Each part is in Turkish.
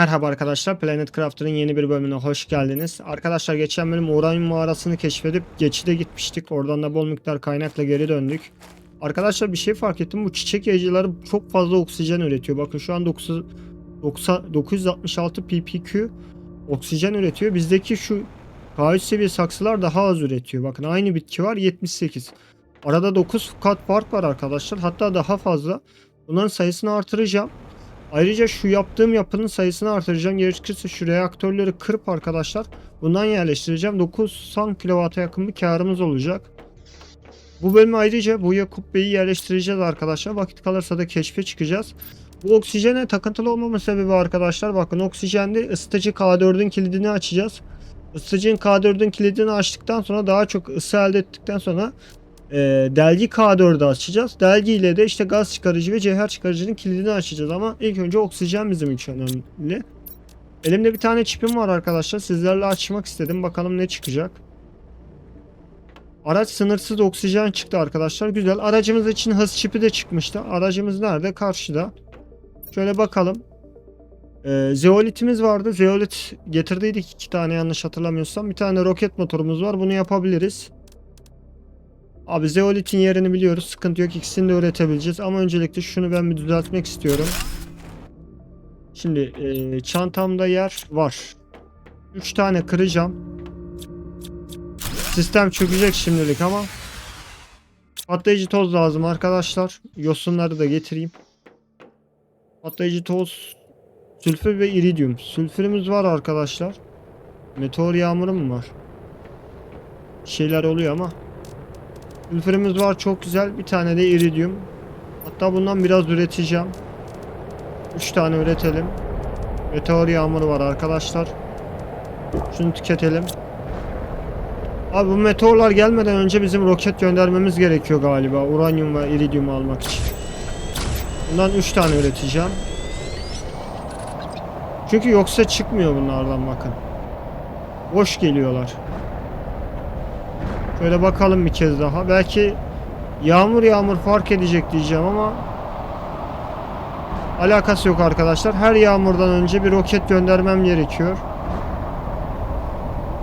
Merhaba arkadaşlar, Planet Crafter'ın yeni bir bölümüne hoş geldiniz. Arkadaşlar geçen bölüm uranyum mağarasını keşfedip geçide gitmiştik. Oradan da bol miktar kaynakla geri döndük. Arkadaşlar bir şey fark ettim. Bu çiçek yayıcıları çok fazla oksijen üretiyor. Bakın şu an 9, 90 966 ppq oksijen üretiyor. Bizdeki şu K3 seviye saksılar daha az üretiyor. Bakın aynı bitki var 78. Arada 9 kat fark var arkadaşlar. Hatta daha fazla. Bunların sayısını artıracağım. Ayrıca şu yaptığım yapının sayısını artıracağım. Gerekirse şu reaktörleri kırıp arkadaşlar bundan yerleştireceğim. 90 kW'a yakın bir karımız olacak. Bu bölümü ayrıca bu kubbeyi yerleştireceğiz arkadaşlar. Vakit kalırsa da keşfe çıkacağız. Bu oksijene takıntılı olmama sebebi arkadaşlar bakın oksijende ısıtıcı K4'ün kilidini açacağız. Isıtıcının K4'ün kilidini açtıktan sonra daha çok ısı elde ettikten sonra e, delgi K4'ü açacağız. Delgi ile de işte gaz çıkarıcı ve cevher çıkarıcının kilidini açacağız ama ilk önce oksijen bizim için önemli. Elimde bir tane çipim var arkadaşlar. Sizlerle açmak istedim. Bakalım ne çıkacak. Araç sınırsız oksijen çıktı arkadaşlar. Güzel. Aracımız için hız çipi de çıkmıştı. Aracımız nerede? Karşıda. Şöyle bakalım. Ee, zeolitimiz vardı. Zeolit getirdiydik iki tane yanlış hatırlamıyorsam. Bir tane roket motorumuz var. Bunu yapabiliriz. Abi zeolitin yerini biliyoruz. Sıkıntı yok. İkisini de üretebileceğiz. Ama öncelikle şunu ben bir düzeltmek istiyorum. Şimdi e, çantamda yer var. 3 tane kıracağım. Sistem çökecek şimdilik ama. Patlayıcı toz lazım arkadaşlar. Yosunları da getireyim. Patlayıcı toz. Sülfür ve iridium. Sülfürümüz var arkadaşlar. Meteor yağmuru mu var? Şeyler oluyor ama. Sülfürümüz var çok güzel. Bir tane de iridium. Hatta bundan biraz üreteceğim. 3 tane üretelim. Meteor yağmuru var arkadaşlar. Şunu tüketelim. Abi bu meteorlar gelmeden önce bizim roket göndermemiz gerekiyor galiba. Uranyum ve iridium almak için. Bundan 3 tane üreteceğim. Çünkü yoksa çıkmıyor bunlardan bakın. Boş geliyorlar. Şöyle bakalım bir kez daha. Belki yağmur yağmur fark edecek diyeceğim ama alakası yok arkadaşlar. Her yağmurdan önce bir roket göndermem gerekiyor.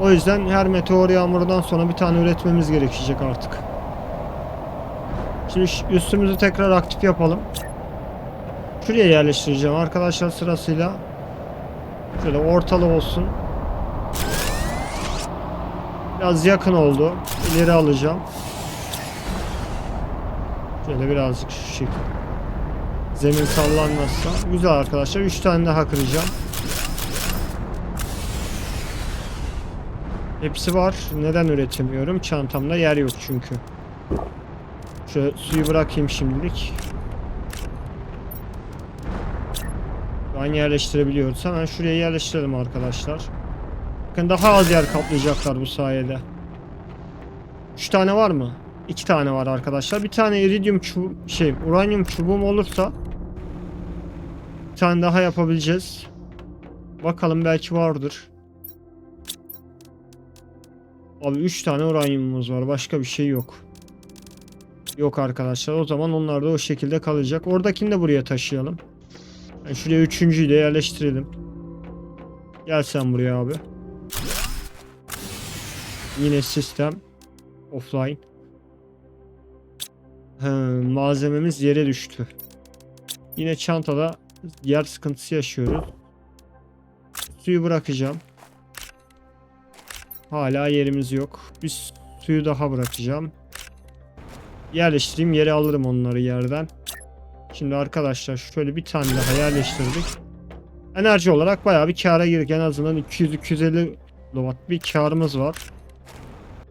O yüzden her meteor yağmurundan sonra bir tane üretmemiz gerekecek artık. Şimdi üstümüzü tekrar aktif yapalım. Şuraya yerleştireceğim arkadaşlar sırasıyla. Şöyle ortalı olsun. Biraz yakın oldu. İleri alacağım. Şöyle birazcık şu şekilde. Zemin sallanmazsa. Güzel arkadaşlar. 3 tane daha kıracağım. Hepsi var. Neden üretemiyorum? Çantamda yer yok çünkü. Şöyle suyu bırakayım şimdilik. An yerleştirebiliyoruz. Hemen şuraya yerleştirelim arkadaşlar. Bakın daha az yer kaplayacaklar bu sayede. 3 tane var mı? 2 tane var arkadaşlar. Bir tane iridium çubuğu, şey, uranyum çubuğum olursa bir tane daha yapabileceğiz. Bakalım belki vardır. Abi 3 tane uranyumumuz var. Başka bir şey yok. Yok arkadaşlar. O zaman onlar da o şekilde kalacak. Oradakini de buraya taşıyalım. Yani şuraya üçüncüyü de yerleştirelim. Gel sen buraya abi. Yine sistem offline. He, malzememiz yere düştü. Yine çantada yer sıkıntısı yaşıyoruz. Suyu bırakacağım. Hala yerimiz yok. Bir suyu daha bırakacağım. Yerleştireyim yere alırım onları yerden. Şimdi arkadaşlar şöyle bir tane daha yerleştirdik. Enerji olarak bayağı bir kâra girdik. En azından 200-250 watt bir karımız var.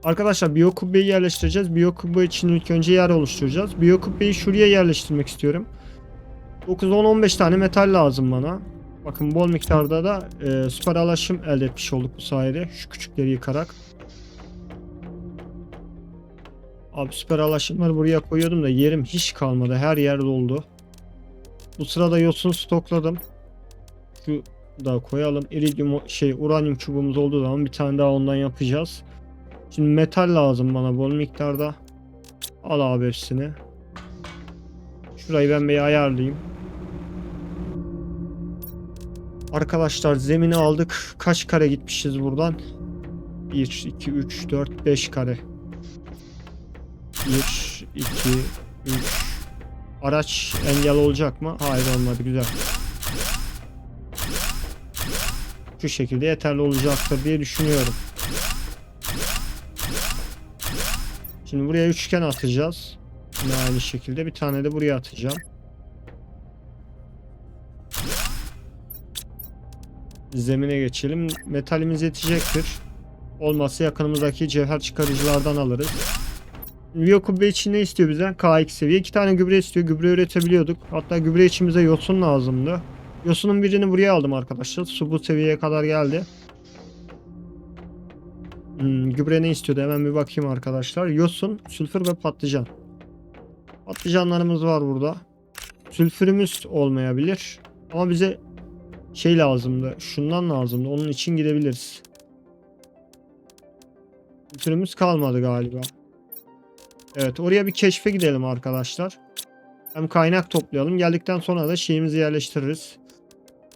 Arkadaşlar biyokubbeyi yerleştireceğiz. Biyokubbe için ilk önce yer oluşturacağız. Biyokubbeyi şuraya yerleştirmek istiyorum. 9-10-15 tane metal lazım bana. Bakın bol miktarda da e, süper alaşım elde etmiş olduk bu sayede. Şu küçükleri yıkarak. Abi süper alaşımları buraya koyuyordum da yerim hiç kalmadı. Her yer doldu. Bu sırada yosun stokladım. Şu da koyalım. Iridium şey uranyum çubuğumuz olduğu zaman bir tane daha ondan yapacağız. Şimdi metal lazım bana bol miktarda. Al abi hepsini. Şurayı ben bir ayarlayayım. Arkadaşlar zemini aldık. Kaç kare gitmişiz buradan? 1, 2, 3, 4, 5 kare. 1, 2, 3. Araç engel olacak mı? Hayır olmadı. Güzel. Şu şekilde yeterli olacaktır diye düşünüyorum. Şimdi buraya üçgen atacağız. Yine aynı şekilde bir tane de buraya atacağım. Zemine geçelim. Metalimiz yetecektir. Olmazsa yakınımızdaki cevher çıkarıcılardan alırız. Vio kubbe için ne istiyor bize? K2 seviye. iki tane gübre istiyor. Gübre üretebiliyorduk. Hatta gübre için bize yosun lazımdı. Yosunun birini buraya aldım arkadaşlar. Su bu seviyeye kadar geldi. Hmm, gübre ne istiyordu? Hemen bir bakayım arkadaşlar. Yosun, sülfür ve patlıcan. Patlıcanlarımız var burada. Sülfürümüz olmayabilir. Ama bize şey lazımdı. Şundan lazımdı. Onun için gidebiliriz. Sülfürümüz kalmadı galiba. Evet oraya bir keşfe gidelim arkadaşlar. Hem kaynak toplayalım. Geldikten sonra da şeyimizi yerleştiririz.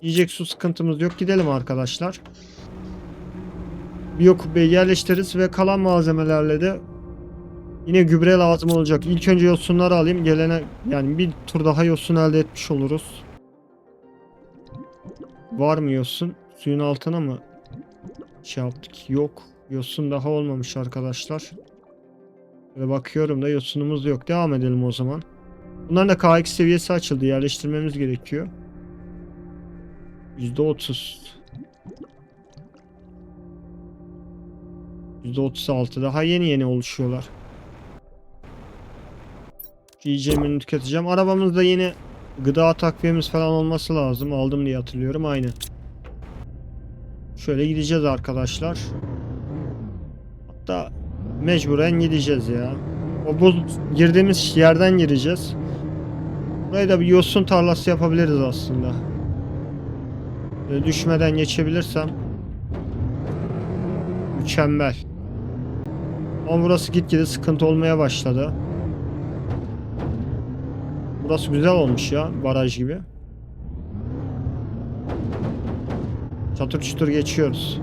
Yiyecek su sıkıntımız yok. Gidelim arkadaşlar. Biyokubbeyi yerleştiririz ve kalan malzemelerle de yine gübre lazım olacak. İlk önce yosunları alayım. Gelene yani bir tur daha yosun elde etmiş oluruz. Var mı yosun? Suyun altına mı şey yaptık? Yok. Yosun daha olmamış arkadaşlar. Ve bakıyorum da yosunumuz yok. Devam edelim o zaman. Bunların da K2 seviyesi açıldı. Yerleştirmemiz gerekiyor. %30. %36 daha yeni yeni oluşuyorlar. Şu Yiyeceğimi tüketeceğim. Arabamızda yine gıda takviyemiz falan olması lazım. Aldım diye hatırlıyorum. Aynı. Şöyle gideceğiz arkadaşlar. Hatta mecburen gideceğiz ya. O bu girdiğimiz yerden gireceğiz. Burayı da bir yosun tarlası yapabiliriz aslında. Böyle düşmeden geçebilirsem mükemmel. Ama burası gitgide sıkıntı olmaya başladı. Burası güzel olmuş ya baraj gibi. Çatır çutur geçiyoruz.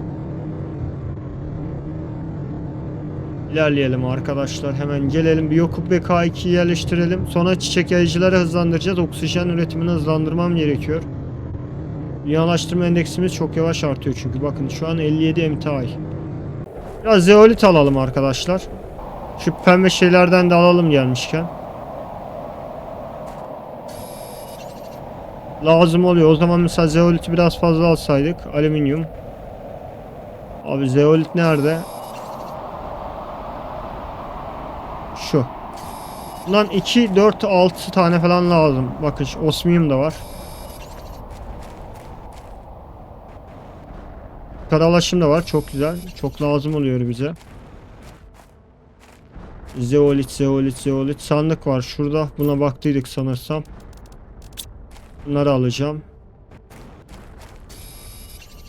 İlerleyelim arkadaşlar. Hemen gelelim. Biyokubbe K2'yi yerleştirelim. Sonra çiçek yayıcıları hızlandıracağız. Oksijen üretimini hızlandırmam gerekiyor. Dünyalaştırma endeksimiz çok yavaş artıyor çünkü. Bakın şu an 57 MTI. Biraz zeolit alalım arkadaşlar. Şu pembe şeylerden de alalım gelmişken. Lazım oluyor. O zaman mesela zeoliti biraz fazla alsaydık. Alüminyum. Abi zeolit nerede? Şu. Bundan 2, 4, 6 tane falan lazım. Bakın osmiyum da var. Karalaşım da var. Çok güzel. Çok lazım oluyor bize. Zeolit, zeolit, zeolit. Sandık var şurada. Buna baktıydık sanırsam. Bunları alacağım.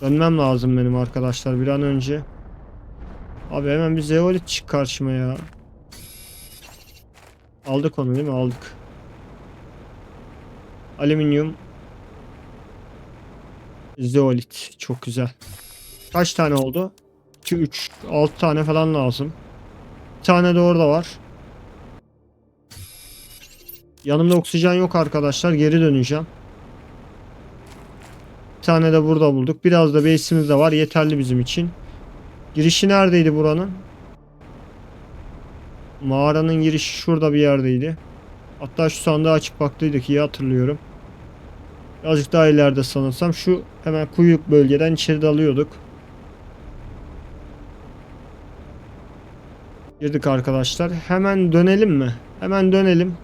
Dönmem lazım benim arkadaşlar bir an önce. Abi hemen bir zeolit çık karşıma ya. Aldık onu değil mi? Aldık. Alüminyum. Zeolit. Çok güzel. Kaç tane oldu? 2, 3, 6 tane falan lazım. Bir tane de orada var. Yanımda oksijen yok arkadaşlar. Geri döneceğim. Bir tane de burada bulduk. Biraz da base'imiz de var. Yeterli bizim için. Girişi neredeydi buranın? Mağaranın girişi şurada bir yerdeydi. Hatta şu sandığı açıp baktıydık iyi hatırlıyorum. Birazcık daha ileride sanırsam şu hemen kuyruk bölgeden içeri dalıyorduk. Girdik arkadaşlar. Hemen dönelim mi? Hemen dönelim.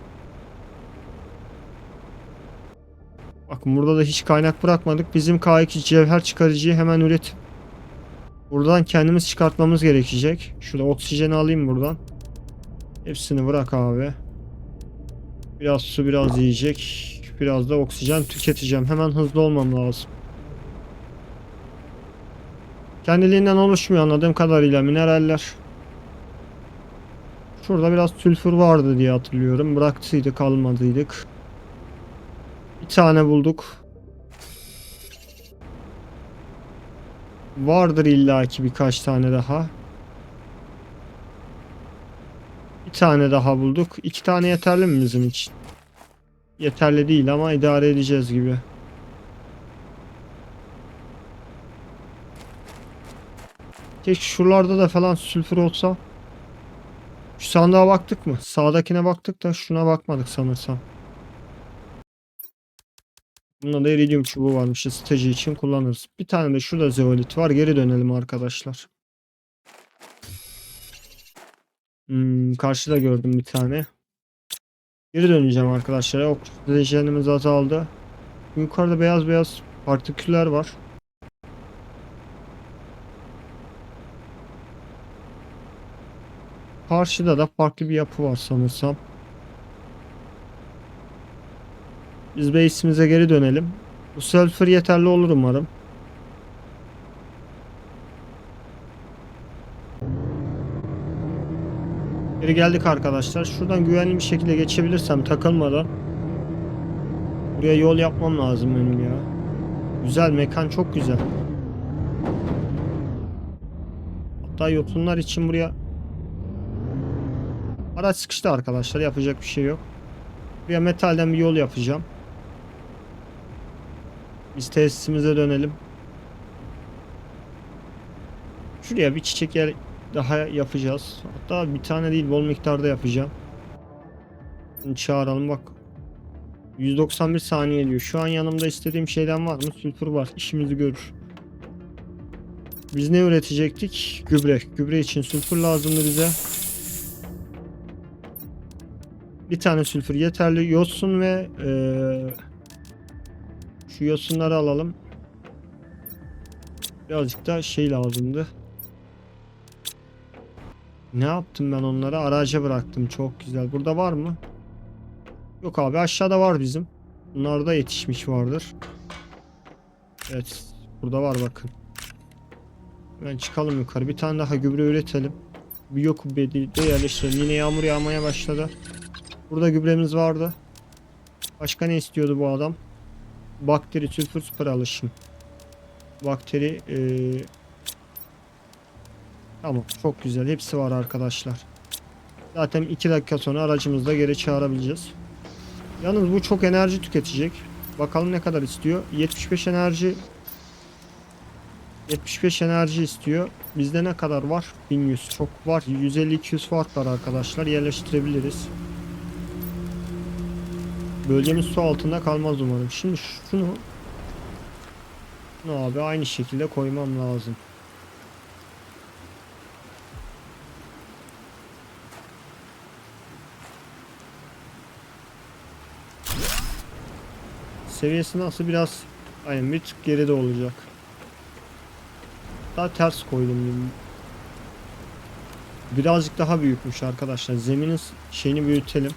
Bakın burada da hiç kaynak bırakmadık. Bizim K2 cevher çıkarıcıyı hemen üretip buradan kendimiz çıkartmamız gerekecek. Şurada oksijeni alayım buradan. Hepsini bırak abi. Biraz su biraz yiyecek. Biraz da oksijen tüketeceğim. Hemen hızlı olmam lazım. Kendiliğinden oluşmuyor anladığım kadarıyla mineraller. Şurada biraz sülfür vardı diye hatırlıyorum. Bıraktıydık almadıydık. Bir tane bulduk. Vardır illaki birkaç tane daha. Bir tane daha bulduk. İki tane yeterli mi bizim için? Yeterli değil ama idare edeceğiz gibi. Keşke şuralarda da falan sülfür olsa. Şu sandığa baktık mı? Sağdakine baktık da şuna bakmadık sanırsam. Bunda da iridium çubuğu varmış. Strateji için kullanırız. Bir tane de şurada zeolit var. Geri dönelim arkadaşlar. Hmm, karşıda gördüm bir tane. Geri döneceğim arkadaşlar. Oksijenimiz azaldı. Yukarıda beyaz beyaz partiküller var. Karşıda da farklı bir yapı var sanırsam. Biz base'imize geri dönelim. Bu sulfur yeterli olur umarım. Geri geldik arkadaşlar. Şuradan güvenli bir şekilde geçebilirsem takılmadan. Buraya yol yapmam lazım benim ya. Güzel mekan çok güzel. Hatta yosunlar için buraya Araç sıkıştı arkadaşlar. Yapacak bir şey yok. Buraya metalden bir yol yapacağım. Biz tesisimize dönelim. Şuraya bir çiçek yer daha yapacağız. Hatta bir tane değil bol miktarda yapacağım. Şimdi çağıralım bak. 191 saniye diyor. Şu an yanımda istediğim şeyden var mı? Sülfür var. İşimizi görür. Biz ne üretecektik? Gübre. Gübre için sülfür lazımdı bize. Bir tane sülfür yeterli. Yosun ve eee, şu yosunları alalım. Birazcık da şey lazımdı. Ne yaptım ben onlara? Araca bıraktım. Çok güzel. Burada var mı? Yok abi aşağıda var bizim. Bunlar da yetişmiş vardır. Evet. Burada var bakın. Hemen çıkalım yukarı. Bir tane daha gübre üretelim. Yok de yerleştirelim. Yine yağmur yağmaya başladı. Burada gübremiz vardı. Başka ne istiyordu bu adam? Bakteri, sülfür, süper alışım. Bakteri, eee Tamam çok güzel hepsi var arkadaşlar. Zaten 2 dakika sonra aracımızda geri çağırabileceğiz. Yalnız bu çok enerji tüketecek. Bakalım ne kadar istiyor. 75 enerji 75 enerji istiyor. Bizde ne kadar var? 1100 çok var. 150-200 fark var arkadaşlar. Yerleştirebiliriz. Bölgemiz su altında kalmaz umarım. Şimdi şunu şunu abi aynı şekilde koymam lazım. Seviyesi nasıl biraz aynen bir tık geride olacak. Daha ters koydum gibi. Birazcık daha büyükmüş arkadaşlar. Zeminin şeyini büyütelim.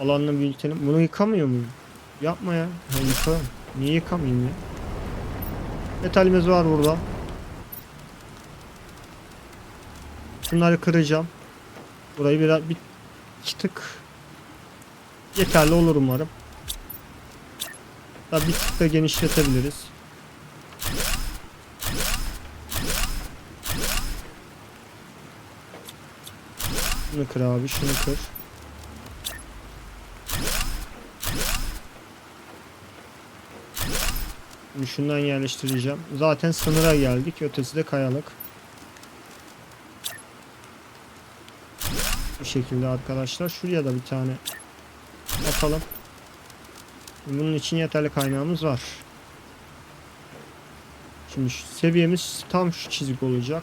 Alanını büyütelim. Bunu yıkamıyor muyum? Yapma ya. Ha, yıkarım. Niye yıkamayayım ya? Metalimiz var burada. Bunları kıracağım. Burayı biraz bir iki tık yeterli olur umarım. Daha bir tık da genişletebiliriz. Şunu kır abi, şunu kır. Şundan yerleştireceğim. Zaten sınıra geldik. Ötesi de kayalık. Bu şekilde arkadaşlar. Şuraya da bir tane atalım. Bunun için yeterli kaynağımız var. Şimdi seviyemiz tam şu çizik olacak.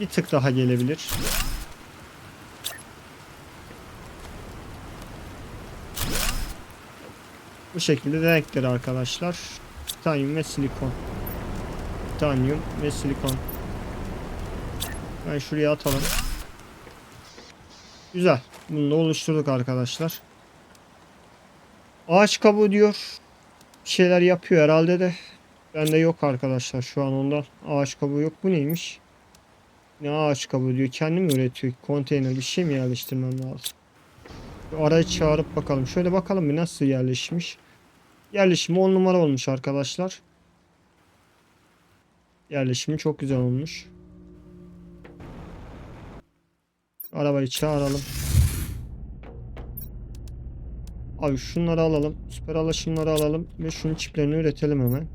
Bir tık daha gelebilir. Bu şekilde renkleri arkadaşlar. Titanyum ve silikon. Titanyum ve silikon. Ben şuraya atalım. Güzel. Bunu da oluşturduk arkadaşlar. Ağaç kabuğu diyor. Bir şeyler yapıyor herhalde de. Bende yok arkadaşlar şu an ondan. Ağaç kabuğu yok. Bu neymiş? Ne ağaç kabuğu diyor. Kendi mi üretiyor? Konteyner bir şey mi yerleştirmem lazım? Arayı çağırıp bakalım. Şöyle bakalım bir nasıl yerleşmiş. Yerleşimi 10 numara olmuş arkadaşlar. Yerleşimi çok güzel olmuş. Arabayı çağıralım. Abi şunları alalım. Süper alaşımları alalım. Ve şunun çiplerini üretelim hemen.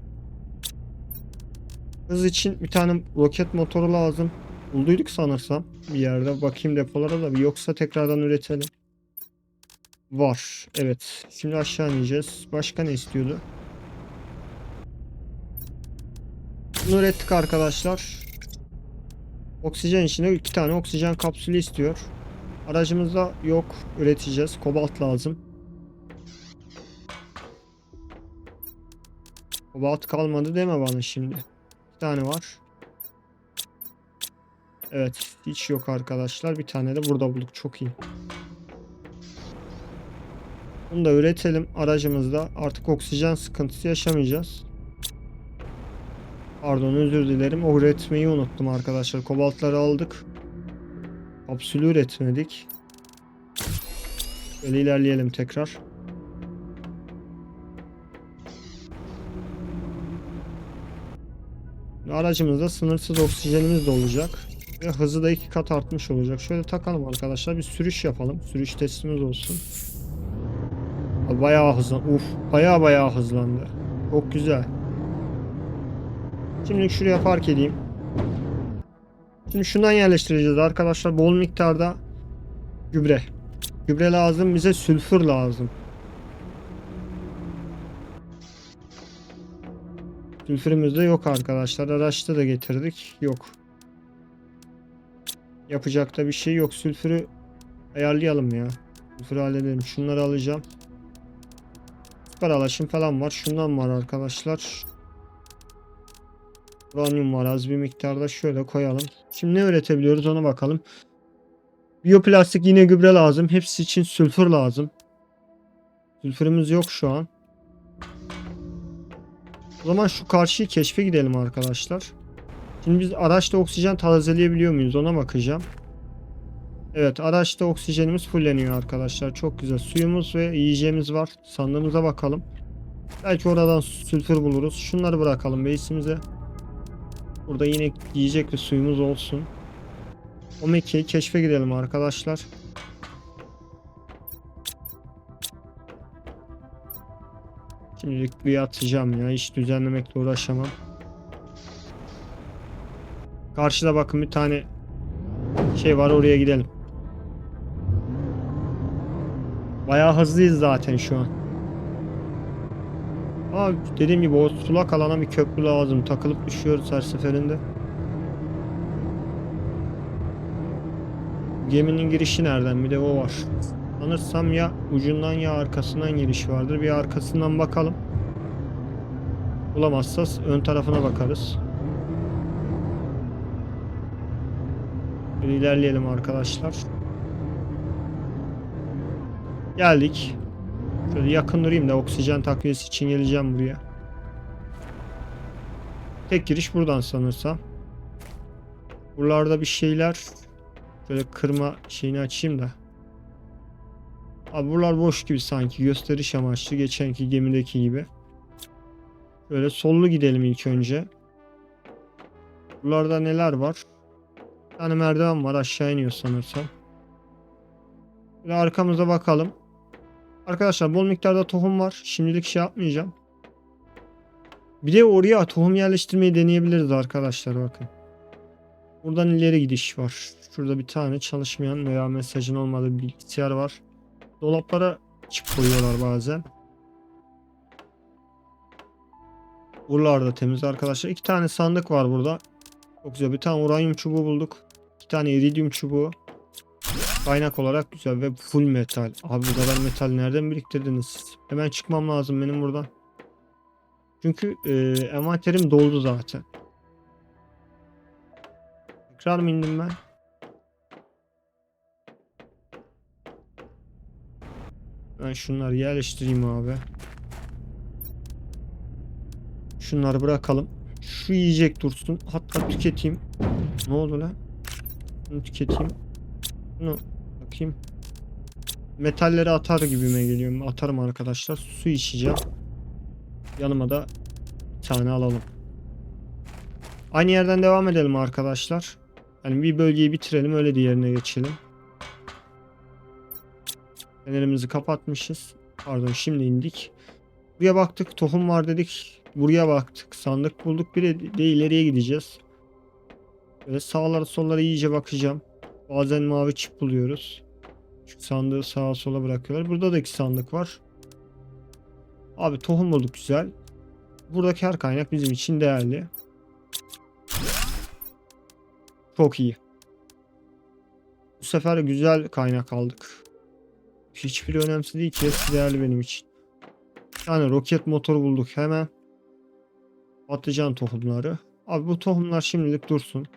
Hız için bir tane roket motoru lazım. Bulduyduk sanırsam bir yerde. Bakayım depolara da yoksa tekrardan üretelim. Var. Evet. Şimdi aşağı ineceğiz. Başka ne istiyordu? Bunu ürettik arkadaşlar. Oksijen içinde iki tane oksijen kapsülü istiyor. Aracımızda yok. Üreteceğiz. Kobalt lazım. Kobalt kalmadı deme bana şimdi. Bir tane var. Evet. Hiç yok arkadaşlar. Bir tane de burada bulduk. Çok iyi. Bunu da üretelim aracımızda. Artık oksijen sıkıntısı yaşamayacağız. Pardon özür dilerim. O üretmeyi unuttum arkadaşlar. Kobaltları aldık. Kapsülü üretmedik. Böyle ilerleyelim tekrar. Aracımızda sınırsız oksijenimiz de olacak. Ve hızı da iki kat artmış olacak. Şöyle takalım arkadaşlar. Bir sürüş yapalım. Sürüş testimiz olsun. Bayağı hızlan. Uf, bayağı bayağı hızlandı. Çok güzel. Şimdi şuraya park edeyim. Şimdi şundan yerleştireceğiz arkadaşlar. Bol miktarda gübre. Gübre lazım. Bize sülfür lazım. Sülfürümüz de yok arkadaşlar. Araçta da getirdik. Yok. Yapacak da bir şey yok. Sülfürü ayarlayalım ya. Sülfürü halledelim. Şunları alacağım. Süper alaşım falan var. Şundan var arkadaşlar. Uranyum var az bir miktarda şöyle koyalım. Şimdi ne üretebiliyoruz ona bakalım. Biyoplastik yine gübre lazım. Hepsi için sülfür lazım. Sülfürümüz yok şu an. O zaman şu karşıyı keşfe gidelim arkadaşlar. Şimdi biz araçta oksijen tazeleyebiliyor muyuz ona bakacağım. Evet araçta oksijenimiz fulleniyor arkadaşlar. Çok güzel. Suyumuz ve yiyeceğimiz var. Sandığımıza bakalım. Belki oradan sülfür buluruz. Şunları bırakalım base'imize. Burada yine yiyecek ve suyumuz olsun. O mekiği keşfe gidelim arkadaşlar. Şimdilik bir atacağım ya. Hiç düzenlemekle uğraşamam. Karşıda bakın bir tane şey var oraya gidelim. Bayağı hızlıyız zaten şu an. Ama dediğim gibi o sulak alana bir köprü lazım. Takılıp düşüyoruz her seferinde. Geminin girişi nereden? Bir de o var. Sanırsam ya ucundan ya arkasından giriş vardır. Bir arkasından bakalım. Bulamazsa ön tarafına bakarız. Böyle ilerleyelim arkadaşlar. Geldik. Şöyle yakın durayım da oksijen takviyesi için geleceğim buraya. Tek giriş buradan sanırsam. Buralarda bir şeyler Şöyle kırma şeyini açayım da. Abi buralar boş gibi sanki. Gösteriş amaçlı. Geçenki gemideki gibi. Böyle sollu gidelim ilk önce. Buralarda neler var? Bir tane merdiven var. Aşağı iniyor sanırsam. Böyle arkamıza bakalım. Arkadaşlar bol miktarda tohum var. Şimdilik şey yapmayacağım. Bir de oraya tohum yerleştirmeyi deneyebiliriz arkadaşlar bakın. Buradan ileri gidiş var. Şurada bir tane çalışmayan veya mesajın olmadığı bilgisayar var. Dolaplara çip koyuyorlar bazen. Buralar da temiz arkadaşlar. İki tane sandık var burada. Çok güzel. Bir tane uranyum çubuğu bulduk. İki tane iridium çubuğu. Kaynak olarak güzel ve full metal. Abi bu kadar metal nereden biriktirdiniz? Hemen çıkmam lazım benim buradan. Çünkü e, envanterim doldu zaten. Tekrar mı indim ben? Ben şunları yerleştireyim abi. Şunları bırakalım. Şu yiyecek dursun. Hatta tüketeyim. Ne oldu lan? Bunu tüketeyim. Bunu bakayım. Metalleri atar gibime geliyor. Atarım arkadaşlar. Su içeceğim. Yanıma da bir tane alalım. Aynı yerden devam edelim arkadaşlar. Yani bir bölgeyi bitirelim öyle diğerine geçelim. Fenerimizi kapatmışız. Pardon şimdi indik. Buraya baktık tohum var dedik. Buraya baktık sandık bulduk. Bir de ileriye gideceğiz. Böyle sağlara sollara iyice bakacağım. Bazen mavi çip buluyoruz. Şu sandığı sağa sola bırakıyorlar. Burada da iki sandık var. Abi tohum bulduk güzel. Buradaki her kaynak bizim için değerli. Çok iyi. Bu sefer güzel kaynak aldık. Hiçbiri önemsiz değil ki. Hepsi değerli benim için. Tane roket motoru bulduk hemen. Patlıcan tohumları. Abi bu tohumlar şimdilik dursun.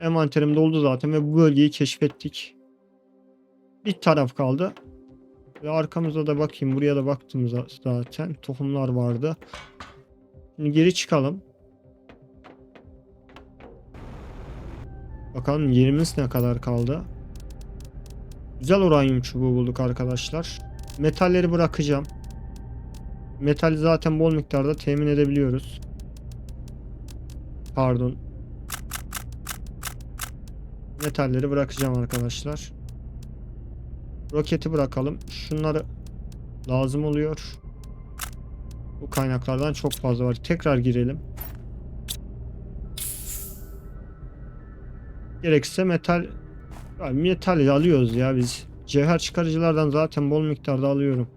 Envanterim doldu zaten ve bu bölgeyi keşfettik. Bir taraf kaldı. Ve arkamıza da bakayım. Buraya da baktım za- zaten. Tohumlar vardı. Şimdi geri çıkalım. Bakalım yerimiz ne kadar kaldı. Güzel uranyum çubuğu bulduk arkadaşlar. Metalleri bırakacağım. Metal zaten bol miktarda temin edebiliyoruz. Pardon. Metalleri bırakacağım arkadaşlar. Roketi bırakalım. Şunları lazım oluyor. Bu kaynaklardan çok fazla var. Tekrar girelim. Gerekirse metal ya metal alıyoruz ya biz. Cevher çıkarıcılardan zaten bol miktarda alıyorum.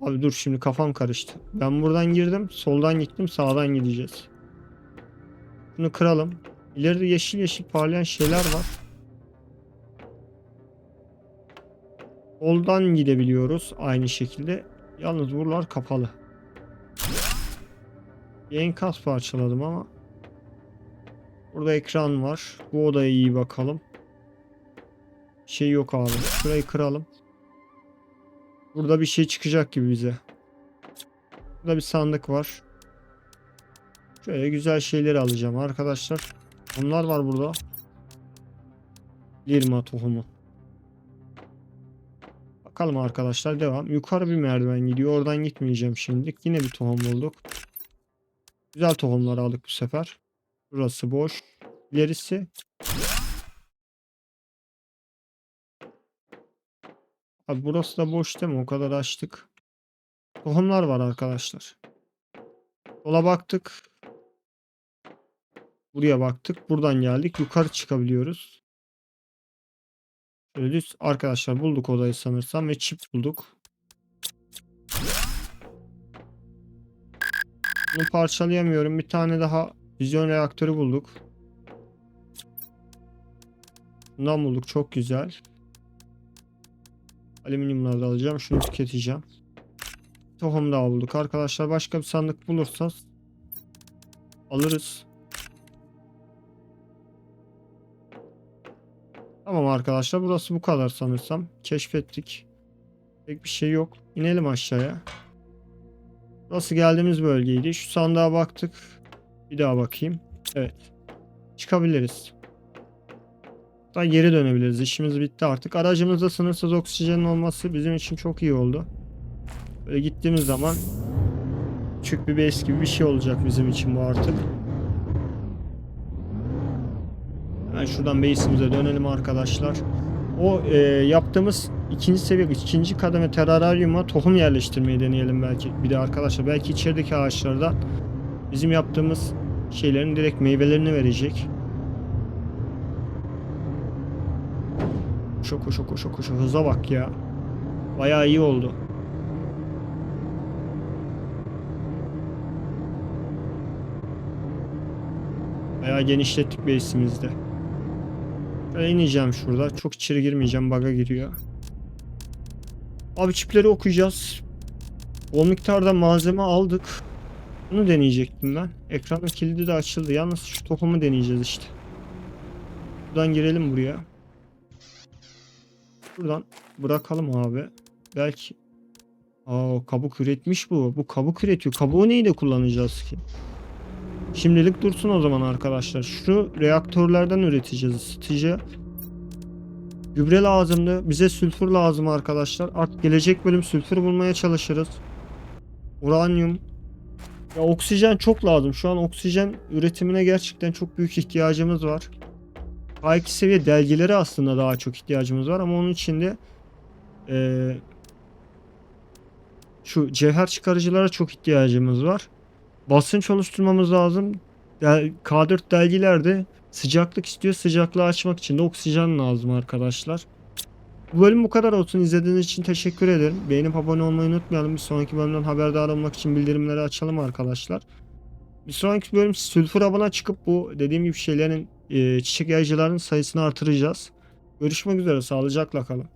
Abi dur şimdi kafam karıştı. Ben buradan girdim. Soldan gittim. Sağdan gideceğiz. Bunu kıralım. İleride yeşil yeşil parlayan şeyler var. Soldan gidebiliyoruz aynı şekilde. Yalnız buralar kapalı. Bir enkaz parçaladım ama. Burada ekran var. Bu odaya iyi bakalım. Şey yok abi. Şurayı kıralım. Burada bir şey çıkacak gibi bize. Burada bir sandık var. Şöyle güzel şeyleri alacağım arkadaşlar. Onlar var burada. Lirma tohumu. Bakalım arkadaşlar devam. Yukarı bir merdiven gidiyor. Oradan gitmeyeceğim şimdilik. Yine bir tohum bulduk. Güzel tohumlar aldık bu sefer. Burası boş. İlerisi. Abi burası da boş değil mi? O kadar açtık. Tohumlar var arkadaşlar. Sola baktık. Buraya baktık. Buradan geldik. Yukarı çıkabiliyoruz. Şöyle düz. Arkadaşlar bulduk odayı sanırsam ve çip bulduk. Bunu parçalayamıyorum. Bir tane daha vizyon reaktörü bulduk. Bundan bulduk. Çok güzel. Alüminyumları da alacağım. Şunu tüketeceğim. Tohum daha bulduk. Arkadaşlar başka bir sandık bulursak alırız. Tamam arkadaşlar burası bu kadar sanırsam. Keşfettik. Pek bir şey yok. İnelim aşağıya. Burası geldiğimiz bölgeydi. Şu sandığa baktık. Bir daha bakayım. Evet. Çıkabiliriz. Daha geri dönebiliriz. İşimiz bitti artık. Aracımızda sınırsız oksijenin olması bizim için çok iyi oldu. Böyle gittiğimiz zaman küçük bir base gibi bir şey olacak bizim için bu artık. Hemen şuradan base'imize dönelim arkadaşlar. O e, yaptığımız ikinci seviye, ikinci kademe terraryuma tohum yerleştirmeyi deneyelim belki. Bir de arkadaşlar belki içerideki ağaçlardan bizim yaptığımız şeylerin direkt meyvelerini verecek. Koşa koşa koşa koşa hıza bak ya. Bayağı iyi oldu. Bayağı genişlettik base'imizde. Ben ineceğim şurada. Çok içeri girmeyeceğim. Bug'a giriyor. Abi çipleri okuyacağız. O miktarda malzeme aldık. Bunu deneyecektim ben. Ekranın kilidi de açıldı. Yalnız şu tohumu deneyeceğiz işte. Buradan girelim buraya. Buradan bırakalım abi. Belki Aa kabuk üretmiş bu. Bu kabuk üretiyor. Kabuğu neyle kullanacağız ki? Şimdilik dursun o zaman arkadaşlar. Şu reaktörlerden üreteceğiz ısıtıcı. Gübre lazımdı. Bize sülfür lazım arkadaşlar. Artık gelecek bölüm sülfür bulmaya çalışırız. Uranyum. Ya oksijen çok lazım. Şu an oksijen üretimine gerçekten çok büyük ihtiyacımız var. A2 seviye delgilere aslında daha çok ihtiyacımız var ama onun için de eee, şu cevher çıkarıcılara çok ihtiyacımız var. Basınç oluşturmamız lazım. Del- K4 delgilerde sıcaklık istiyor. Sıcaklığı açmak için de oksijen lazım arkadaşlar. Bu bölüm bu kadar olsun. İzlediğiniz için teşekkür ederim. Beğenip abone olmayı unutmayalım. Bir sonraki bölümden haberdar olmak için bildirimleri açalım arkadaşlar. Bir sonraki bölüm sülfür abına çıkıp bu dediğim gibi şeylerin e, çiçek yayıcıların sayısını artıracağız. Görüşmek üzere. Sağlıcakla kalın.